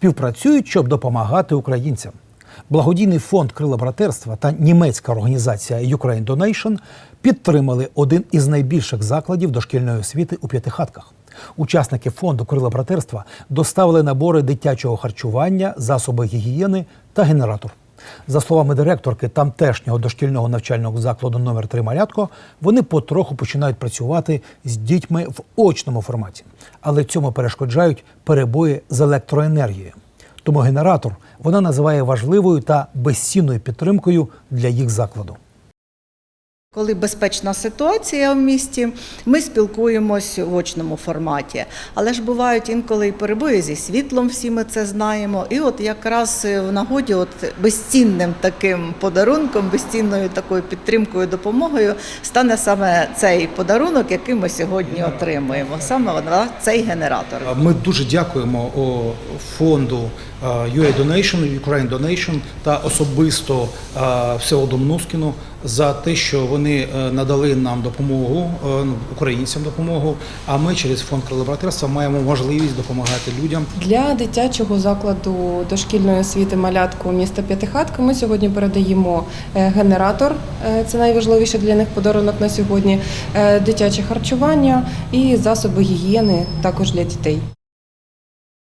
співпрацюють, щоб допомагати українцям. Благодійний фонд крила братерства та німецька організація Ukraine Donation підтримали один із найбільших закладів дошкільної освіти у п'ятихатках. Учасники фонду крила братерства доставили набори дитячого харчування, засоби гігієни та генератор. За словами директорки тамтешнього дошкільного навчального закладу номер 3 Малятко, вони потроху починають працювати з дітьми в очному форматі, але цьому перешкоджають перебої з електроенергією. Тому генератор вона називає важливою та безцінною підтримкою для їх закладу. Коли безпечна ситуація в місті, ми спілкуємось в очному форматі. Але ж бувають інколи і перебої зі світлом, всі ми це знаємо. І от якраз в нагоді, от безцінним таким подарунком, безцінною такою підтримкою, допомогою стане саме цей подарунок, який ми сьогодні отримуємо. Саме вона цей генератор. Ми дуже дякуємо фонду UA Donation, Ukraine Donation та особисто Всеволоду Мнускіну за те, що вони е, надали нам допомогу, е, ну, українцям допомогу. А ми через фонд крилобратерства маємо можливість допомагати людям. Для дитячого закладу дошкільної освіти малятку міста П'ятихатка ми сьогодні передаємо е, генератор, це найважливіше для них подарунок на сьогодні, дитяче харчування і засоби гігієни також для дітей.